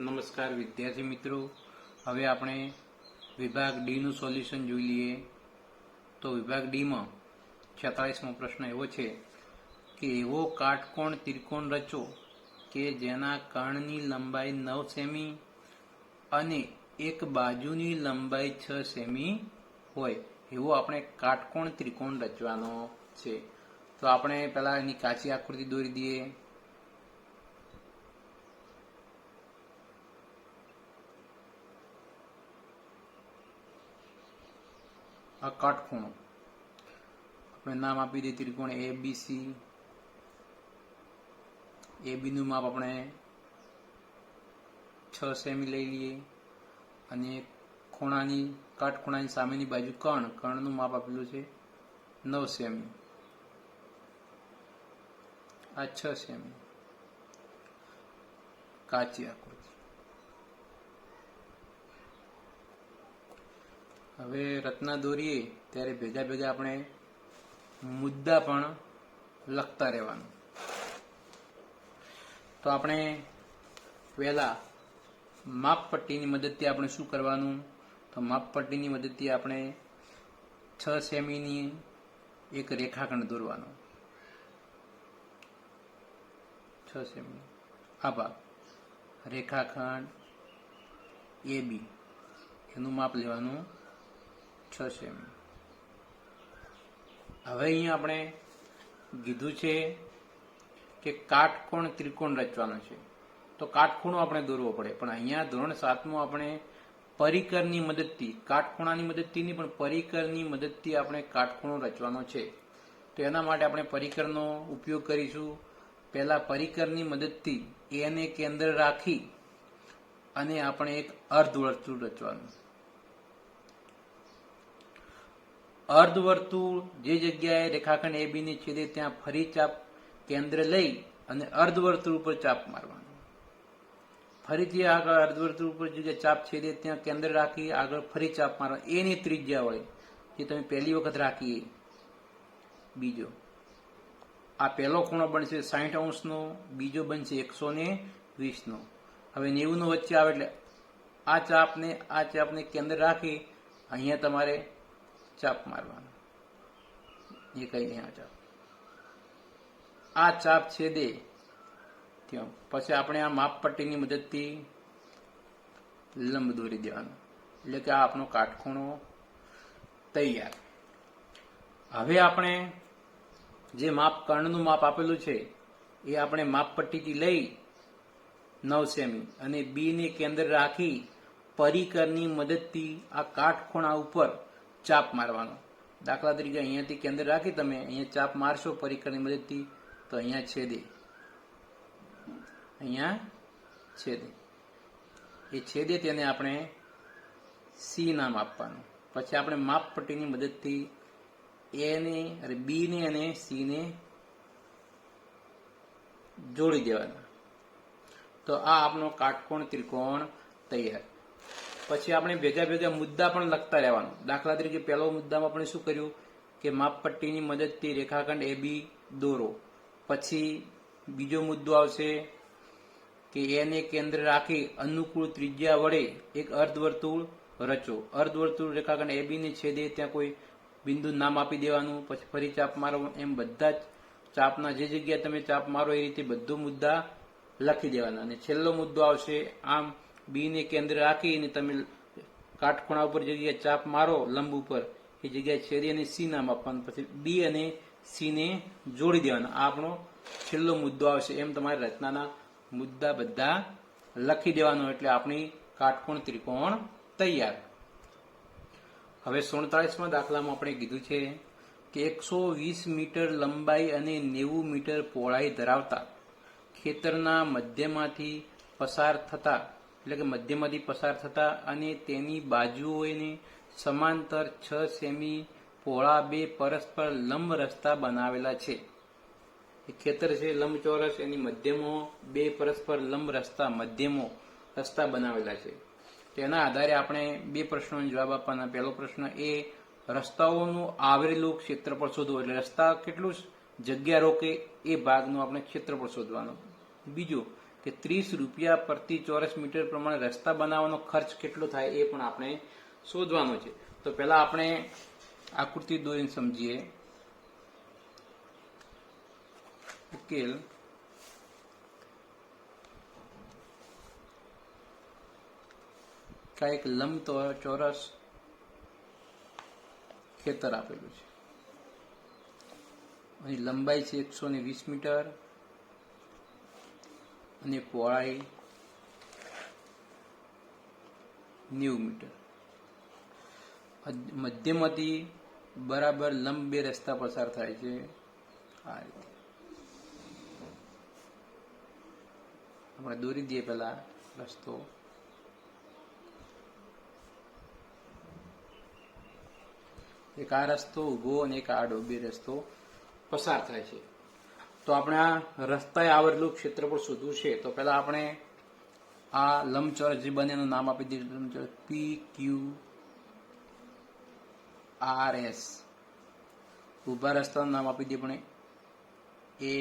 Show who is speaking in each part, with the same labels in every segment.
Speaker 1: નમસ્કાર વિદ્યાર્થી મિત્રો. હવે આપણે વિભાગ ડીનું સોલ્યુશન જોઈ લઈએ. તો વિભાગ ડીમાં છેતાળીસમો પ્રશ્ન એવો છે કે એવો કાટકોણ ત્રિકોણ રચો કે જેના કર્ણની લંબાઈ નવ સેમી અને એક બાજુની લંબાઈ છ સેમી હોય. એવો આપણે કાટકોણ ત્રિકોણ રચવાનો છે. તો આપણે પહેલાં એની કાચી આકૃતિ દોરી દઈએ. આ કાટખૂણો. આપણે નામ આપી દઈએ ત્રિકોણ એ બી સી એ બીનું માપ આપણે છ સેમી લઈ લઈએ અને ખૂણાની, કાટખૂણાની સામેની બાજુ કર્ણ કર્ણનું માપ આપેલું છે નવ સેમી. આ છ સેમી. કાચી આકૃતિ. હવે રત્ના દોરીએ, ત્યારે ભેગા ભેગા આપણે મુદ્દા પણ લખતા રહેવાનું. તો આપણે પહેલા માપપટ્ટીની મદદથી આપણે શું કરવાનું? તો માપપટ્ટીની મદદથી આપણે છ સેમીની એક રેખાખંડ દોરવાનો. છ સેમી. આ ભાગ. રેખાખંડ એ બી. એનું માપ લેવાનું. છ હવે અહીંયા આપણે કીધું છે કે કાટકોણ ત્રિકોણ રચવાનો છે. તો કાટખૂણો આપણે દોરવો પડે, પણ અહીંયા ધોરણ સાતમું આપણે પરિકરની મદદથી, કાટખૂણાની મદદથી નહીં, પણ પરિકરની મદદથી આપણે કાટખૂણો રચવાનો છે. તો એના માટે આપણે પરિકરનો ઉપયોગ કરીશું. પહેલા પરિકરની મદદથી એને કેન્દ્ર રાખી અને આપણે એક અર્ધવર્તુળ રચવાનું. અર્ધવર્તુળ જે જગ્યાએ રેખાખંડ એ બી ને છેદે ત્યાં ફરી ચાપ કેન્દ્ર લઈ અને અર્ધવર્તુળ ઉપર ચાપ મારવાનો. ફરીથી આગળ અર્ધવર્તુળ ઉપર જે ચાપ છેદે ત્યાં કેન્દ્ર રાખી આગળ ફરી ચાપ મારવા એની ત્રિજ્યા હોય જે તમે પહેલી વખત રાખીએ બીજો, આ પહેલો ખૂણો બનશે સાહીઠ અંશનો, બીજો બનશે એકસો ને વીસનો. હવે નેવું નો વચ્ચે આવે એટલે આ ચાપને આ ચાપને કેન્દ્ર રાખી, અહીંયા તમારે ચાપ મારવાનો. એ કઈ નહીં આ ચાપ. આ ચાપ છેદે ત્યાં પછી આપણે આ માપપટ્ટીની મદદથી લંબ દોરી દેવાનો. એટલે કે આ આપણો કાટખૂણો તૈયાર. હવે આપણે જે માપ કર્ણનું માપ આપેલું છે, એ આપણે માપપટ્ટીથી લઈ નવ સેમી અને બીને કેન્દ્ર રાખી પરિકરની મદદથી આ કાટખૂણા ઉપર ચાપ મારવાનો. દાખલા તરીકે અહીંયાથી કેન્દ્ર રાખી તમે અહીંયા ચાપ મારશો પરિકરની મદદથી, તો અહીંયા છેદે. અહીંયા છેદે. એ છેદે તેને આપણે સી નામ આપવાનું. પછી આપણે માપપટ્ટીની મદદથી એને અરે બીને અને સી ને જોડી દેવાના. તો આ આપણો કાટકોણ, ત્રિકોણ તૈયાર. પછી આપણે ભેગા ભેગા મુદ્દા પણ લખતા રહેવાનું. દાખલા તરીકે પહેલો મુદ્દામાં આપણે શું કર્યું? કે માપપટ્ટીની મદદથી રેખાખંડ એ બી દોરો. પછી બીજો મુદ્દો આવશે કે એને કેન્દ્ર રાખી અનુકૂળ ત્રિજ્યા વડે એક અર્ધવર્તુળ રચો. અર્ધવર્તુળ રેખાખંડ એ બીને છેદે ત્યાં કોઈ બિંદુ નામ આપી દેવાનું. પછી ફરી ચાપ મારો એમ બધા જ ચાપના જે જગ્યાએ તમે ચાપ મારો એ રીતે બધો મુદ્દા લખી દેવાના. અને છેલ્લો મુદ્દો આવશે આમ બી ને કેન્દ્ર રાખીને તમે કાટખૂણા ઉપર જગ્યાએ ચાપ મારો લંબ ઉપર, એ જગ્યાએ છેરી અને સી નામ આપવાનું. પછી બી અને સીને જોડી દેવાના. આ આપણો છેલ્લો મુદ્દો આવશે. એમ તમારે રચનાના મુદ્દા બધા લખી દેવાનો એટલે આપણી કાટકોણ ત્રિકોણ તૈયાર. હવે સુડતાળીસમાં દાખલામાં આપણે કીધું છે કે એકસો વીસ મીટર લંબાઈ અને નેવું મીટર પહોળાઈ ધરાવતા ખેતરના મધ્યમાંથી પસાર થતા એટલે કે મધ્યમાંથી પસાર થતા અને તેની બાજુઓને સમાંતર છ સેમી પહોળા બે પરસ્પર લંબ રસ્તા બનાવેલા છે. ખેતર છે લંબચોરસ, એની મધ્યમો બે પરસ્પર લંબ રસ્તા, મધ્યમો રસ્તા બનાવેલા છે. તેના આધારે આપણે બે પ્રશ્નોનો જવાબ આપવાના. પહેલો પ્રશ્ન એ, રસ્તાઓનું આવરેલું ક્ષેત્રફળ શોધવું એટલે રસ્તા કેટલું જગ્યા રોકે એ ભાગનું આપણે ક્ષેત્રફળ શોધવાનું. બીજું કે ત્રીસ રૂપિયા પ્રતિ ચોરસ મીટર પ્રમાણે રસ્તા બનાવવાનો ખર્ચ કેટલો થાય એ પણ આપણે શોધવાનો છે. તો પહેલા આપણે આકૃતિ દોરીને સમજીએ. ઉકેલ. કાંઈક લંબ તો- ચોરસ ખેતર આપેલું છે. અહીં લંબાઈ છે એકસો ને વીસ મીટર. અને પહોળાઈ નેવું મીટર. મધ્યમાંથી બરાબર લંબ બે રસ્તા પસાર થાય છે. આ રીતે. આપણે દોરી દઈએ પેલા રસ્તો. એક આ રસ્તો ઊભો અને એક આડો, બે રસ્તો પસાર થાય છે. તો આપણે આ રસ્તાએ આવેલું ક્ષેત્રફળ શોધવું છે. તો પહેલા આપણે આ લંબચોરસ જે બને એનું નામ આપી દઈએ. લંબચોરસ પી ક્યુ આર એસ ઊભા રસ્તાનું નામ આપી દઈએ આપણે. એ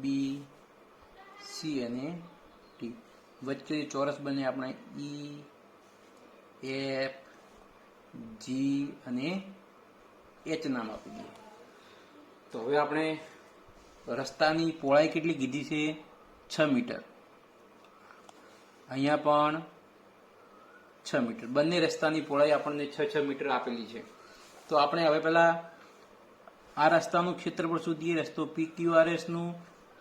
Speaker 1: બી સી અને ટી વચ્ચે ચોરસ બને આપણે ઈ એફ જી અને એચ નામ આપી દઈએ. તો હવે આપણે રસ્તાની પહોળાઈ કેટલી કીધી છે? છ મીટર. અહીંયા પણ છ મીટર. બંને રસ્તાની પહોળાઈ આપણને છ છ મીટર આપેલી છે. તો આપણે હવે પહેલાં આ રસ્તાનું ક્ષેત્રફળ શોધીએ. રસ્તો પી ક્યુ આર એસ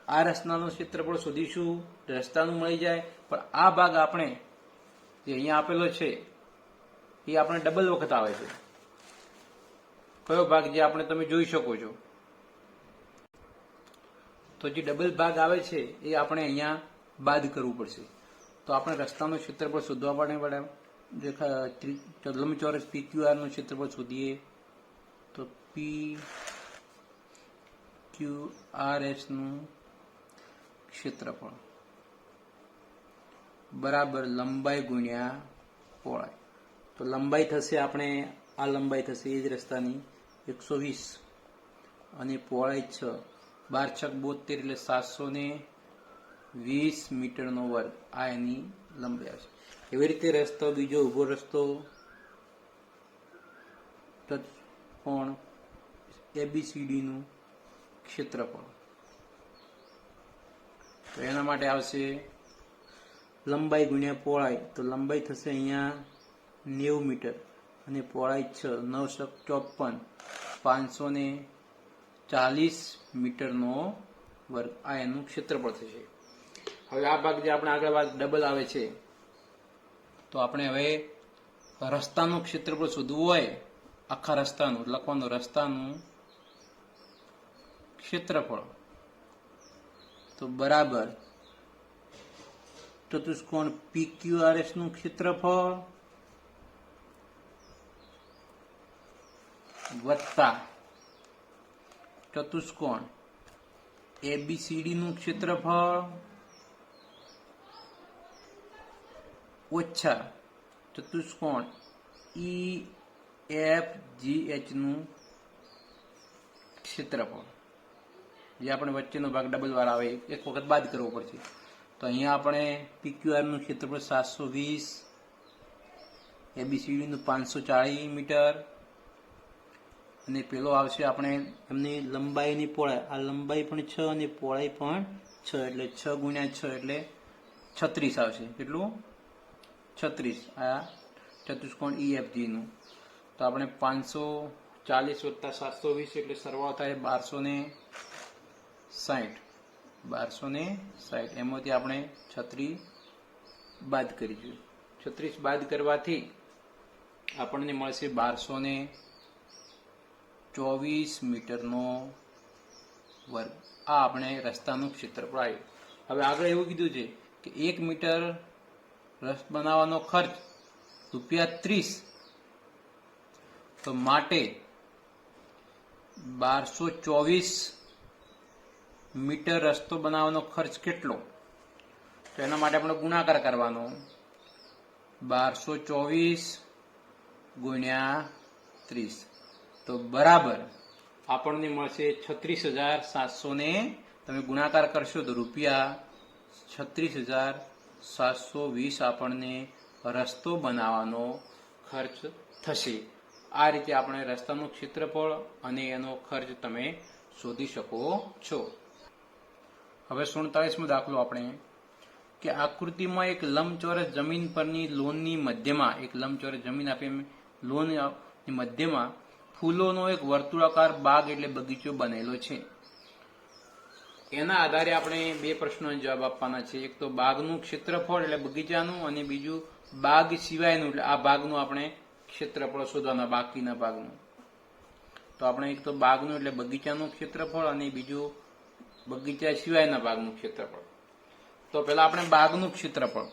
Speaker 1: આ રસ્તાનું ક્ષેત્રફળ શોધીશું. રસ્તાનું મળી જાય. પણ આ ભાગ આપણે જે અહીંયા આપેલો છે, એ આપણે ડબલ વખત આવે છે. કયો ભાગ જે આપણે તમે જોઈ શકો છો? તો જે ડબલ ભાગ આવે છે, એ આપણે અહીંયા બાદ કરવું પડશે. તો આપણે રસ્તાનું ક્ષેત્રફળ શોધવા પડે પડે. જે ત્રિ- લંબચોરસ પી ક્યુ આરનું ક્ષેત્રફળ શોધીએ. તો પી ક્યુ આર એસનું ક્ષેત્રફળ બરાબર લંબાઈ ગુણ્યા પહોળાઈ. તો લંબાઈ થશે આપણે, આ લંબાઈ થશે એ જ રસ્તાની એકસો વીસ અને પહોળાઈ છ. બાર છક બોતેર એટલે સાતસો ને વીસ મીટરનો વર્ગ. આ એની લંબાઈ આવશે એવી રીતે રસ્તો, બીજો ઊભો રસ્તો પણ એબીસીડીનું ક્ષેત્રફળ. તો એના માટે આવશે લંબાઈ ગુણ્યા પહોળાઈ. તો લંબાઈ થશે અહીંયા નેવું મીટર અને પહોળાઈ છ, નવસો ચોપન, પાંચસો ને ચાલીસ મીટરનો વર્ગ આ એનું ક્ષેત્રફળ થશે. હવે આ ભાગ જે આપણે આગળ ભાગ ડબલ આવે છે, તો આપણે હવે રસ્તાનું ક્ષેત્રફળ શોધવું હોય, આખા રસ્તાનું, લખવાનું રસ્તાનું ક્ષેત્રફળ. તો બરાબર. ચતુષ્કોણ PQRS નું ક્ષેત્રફળ વત્તા ચતુષ્કોણ. એબીસીડીનું ક્ષેત્રફળ ઓછા ચતુષ્કોણ. ઈ એફ જી નું ક્ષેત્રફળ. જે આપણે વચ્ચેનો ભાગ ડબલ વાર આવે, એક વખત બાદ કરવો પડશે. તો અહીંયા આપણે પીક્યુઆરનું ક્ષેત્રફળ સાતસો વીસ એબીસીડી નું પાંચસો ચાળીસ મીટર અને પેલો આવશે આપણે એમની લંબાઈની પહોળાઈ. આ લંબાઈ પણ છ અને પહોળાઈ પણ છ, એટલે છ ગુણ્યા છ એટલે છત્રીસ આવશે. કેટલું? છત્રીસ. આ ચતુષ્કોણ ઈએફજીનું તો આપણે પાંચસો ચાલીસ વત્તા સાતસો વીસ એટલે સરવાળો થાય બારસો ને સાઠ બારસો ને સાઠ એમાંથી આપણે છત્રીસ બાદ કરીશું. છત્રીસ બાદ કરવાથી આપણને મળશે બારસો ને ચોવીસ મીટરનો વર્ગ. આ આપણે રસ્તાનું ક્ષેત્રફળ આવ્યું હવે આગળ એવું કીધું છે કે એક મીટર રસ બનાવવાનો ખર્ચ રૂપિયા ત્રીસ. તો માટે બારસો ચોવીસ મીટર રસ્તો બનાવવાનો ખર્ચ કેટલો? તો એના માટે આપણે ગુણાકાર કરવાનો. બારસો ચોવીસ ગુણ્યા ત્રીસ. તો બરાબર. આપણને મળશે છત્રીસ હજાર સાતસો ને તમે ગુણાકાર કરશો તો રૂપિયા છત્રીસ હજાર સાતસો વીસ આપણને રસ્તો બનાવવાનો ખર્ચ થશે. આ રીતે આપણે રસ્તાનું ક્ષેત્રફળ અને એનો ખર્ચ તમે શોધી શકો છો. હવે સુડતાલીસમો દાખલો આપણે. કે આકૃતિમાં એક લંબચોરસ જમીન પરની લોનની મધ્યમાં, એક લંબચોરસ જમીન આપી લોન મધ્યમાં ફૂલોનો એક વર્તુળાકાર બાગ એટલે બગીચો બનેલો છે. એના આધારે આપણે બે પ્રશ્નો જવાબ આપવાના છે. એક તો બાગનું ક્ષેત્રફળ એટલે બગીચાનું અને બીજું બાગ સિવાયનું એટલે આ ભાગનું આપણે ક્ષેત્રફળ શોધવાના બાકીના ભાગનું. તો આપણે એક તો બાગનું એટલે બગીચાનું ક્ષેત્રફળ અને બીજું બગીચા સિવાયના ભાગનું ક્ષેત્રફળ. તો પેલા આપણે બાગનું ક્ષેત્રફળ.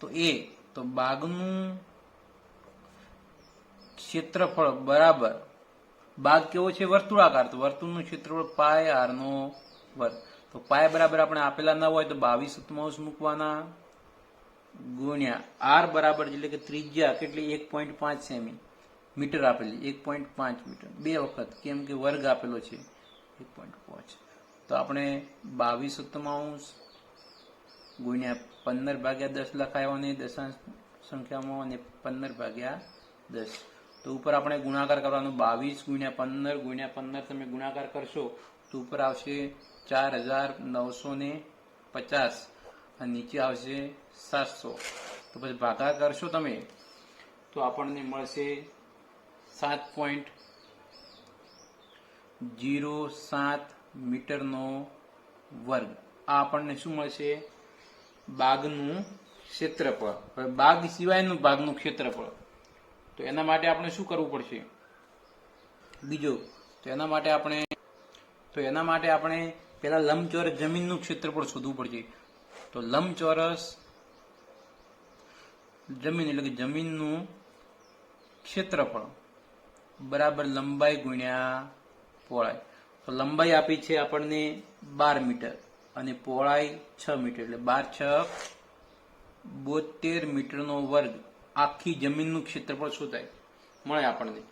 Speaker 1: તો એ, તો બાગનું ક્ષેત્રફળ બરાબર. બાગ કેવો છે? વર્તુળાકાર. તો વર્તુળનું ક્ષેત્રફળ પાય આર નો વર્ગ. તો પાય બરાબર આપણે આપેલા ન હોય તો બાવીસ સત્તાવીસ મૂકવાના. ગુણ્યા આર બરાબર એટલે કે ત્રિજ્યા કેટલી? એક પોઈન્ટ પાંચ સેમી. મીટર આપેલી. એક પોઈન્ટ પાંચ મીટર. બે વખત. કેમ કે વર્ગ આપેલો છે. એક પોઈન્ટ પાંચ. તો આપણે બાવીસ સત્તાવીસ ગુણ્યા પંદર ભાગ્યા દસ લખાયો અને દશાંશ સંખ્યામાં અને પંદર ભાગ્યા દસ. તો ઉપર આપણે ગુણાકાર કરવાનો બાવીસ ગુણ્યા પંદર ગુણ્યા પંદર તમે ગુણાકાર કરશો, તો ઉપર આવશે ચાર હજાર નવસો ને પચાસ અને નીચે આવશે સાતસો. તો પછી ભાગા કરશો તમે, તો આપણને મળશે સાત પોઈન્ટ જીરો સાત મીટરનો વર્ગ. આ આપણને શું મળશે? બાગનું ક્ષેત્રફળ. હવે બાગ સિવાયનું બાગનું ક્ષેત્રફળ. તો એના માટે આપણે શું કરવું પડશે? બીજો, તો એના માટે આપણે, તો એના માટે આપણે પેલા લંબચોરસ જમીનનું ક્ષેત્રફળ શોધવું પડશે. તો લંબચોરસ જમીન એટલે કે જમીનનું ક્ષેત્રફળ બરાબર લંબાઈ ગુણ્યા પહોળાઈ. તો લંબાઈ આપી છે આપણને બાર મીટર અને પહોળાઈ છ મીટર એટલે બાર છ બોતેર મીટરનો વર્ગ. આખી જમીનનું ક્ષેત્રફળ શું થાય મળે આપણને.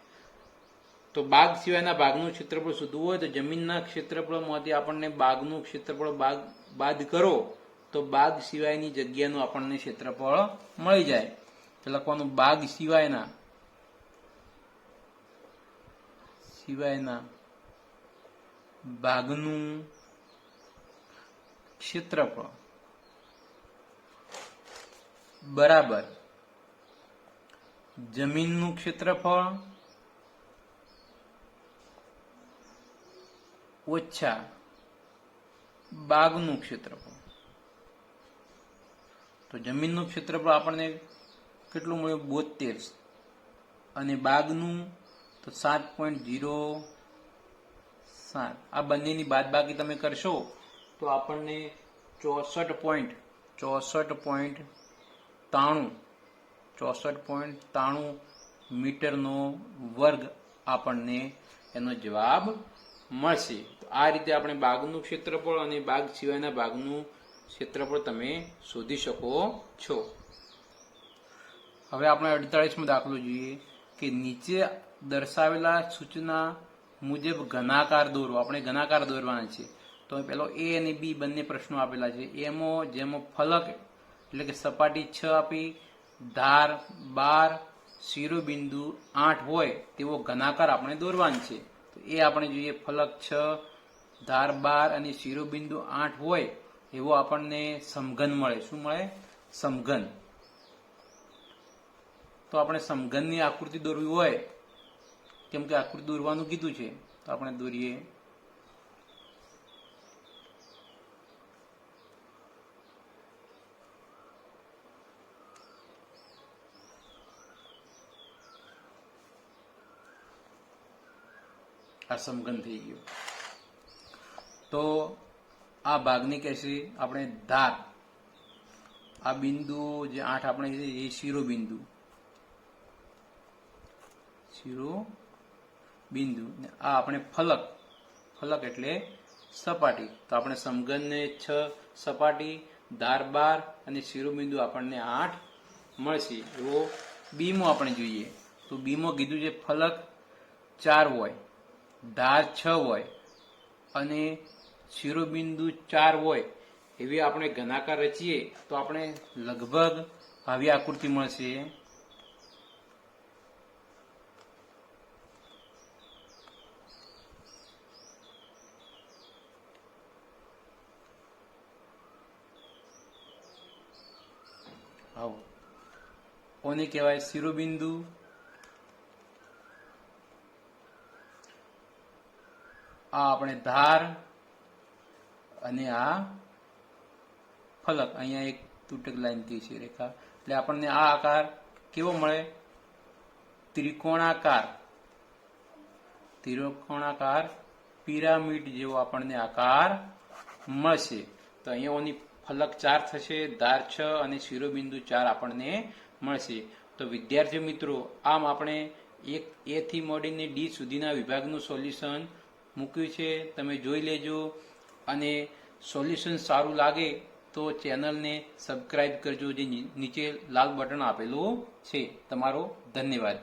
Speaker 1: તો બાગ સિવાયના ભાગનું ક્ષેત્રફળ શોધવું હોય તો જમીનના ક્ષેત્રફળમાંથી આપણને બાગનું ક્ષેત્રફળ બાગ બાદ કરો, તો બાગ સિવાયની જગ્યાનું આપણને ક્ષેત્રફળ મળી જાય. લખવાનું બાગ સિવાયના. સિવાયના ભાગનું ક્ષેત્રફળ. બરાબર. જમીનનું ક્ષેત્રફળ ઓછા બાગનું ક્ષેત્રફળ. તો જમીનનું ક્ષેત્રફળ આપણને કેટલું મળ્યું? બોતેર અને બાગનું તો સાત પોઈન્ટ જીરો સાત. આ બંનેની બાદબાકી તમે કરશો તો આપણને ચોસઠ પોઈન્ટ ચોસઠ પોઈન્ટ ત્રાણું ચોસઠ પોઈન્ટ ત્રાણું મીટરનો વર્ગ આપણને એનો જવાબ મળશે. તો આ રીતે આપણે બાગનું ક્ષેત્રફળ અને બાગ સિવાયના ભાગનું ક્ષેત્રફળ તમે શોધી શકો છો. હવે આપણે અડતાળીસમો દાખલો જોઈએ કે નીચે દર્શાવેલા સૂચના મુજબ ઘનાકાર દોરો. આપણે ઘનાકાર દોરવાના છે. તો પેલો એ અને બી બંને પ્રશ્નો આપેલા છે. એમાં જેમાં ફલક એટલે કે સપાટી છ આપી ધાર, બાર શિરોબિંદુ આઠ હોય તેવો ઘનાકાર આપણે દોરવાનો છે. તો એ આપણે જોઈએ ફલક છ, ધાર, બાર અને શિરોબિંદુ આઠ હોય એવો આપણને સમઘન મળે. શું મળે? સમઘન. તો આપણે સમઘનની આકૃતિ દોરવી હોય, કેમ કે આકૃતિ દોરવાનું કીધું છે, તો આપણે દોરીએ. આ સમઘન થઈ ગયો. તો આ ભાગની કહેશે આપણે ધાર આ બિંદુ જે આઠ આપણે છે એ શિરોબિંદુ. શિરો બિંદુ આ આપણે ફલક. ફલક એટલે સપાટી. તો આપણે સમઘનને છ, સપાટી, ધાર બાર અને શિરોબિંદુ આપણને આઠ મળશે. એવો બીમો આપણે જોઈએ. તો બીમો કીધું છે ફલક ચાર હોય. ધાર છ હોય અને શિરોબિંદુ ચાર હોય એવી આપણે ઘનાકાર રચીએ, તો આપણે લગભગ આવી આકૃતિ મળશે. આવો. કોને કહેવાય? શિરોબિંદુ આ આપણે ધાર અને આ ફલક. અહીંયા એક તૂટક લાઈન કહી છે રેખા. એટલે આપણને આ આકાર કેવો મળે? ત્રિકોણાકાર. ત્રિકોણાકાર પિરામિડ જેવો આપણને આકાર મળશે. તો અહીંયાઓની ફલક ચાર થશે, ધાર છ અને શિરોબિંદુ ચાર આપણને મળશે. તો વિદ્યાર્થી મિત્રો, આમ આપણે એક એથી મોડીને ડી સુધીના વિભાગનું સોલ્યુશન મૂક્યું છે, તમે જોઈ લેજો. અને સોલ્યુશન સારું લાગે તો ચેનલને સબસ્ક્રાઇબ કરજો, જે નીચે લાલ બટન આપેલું છે. તમારો ધન્યવાદ.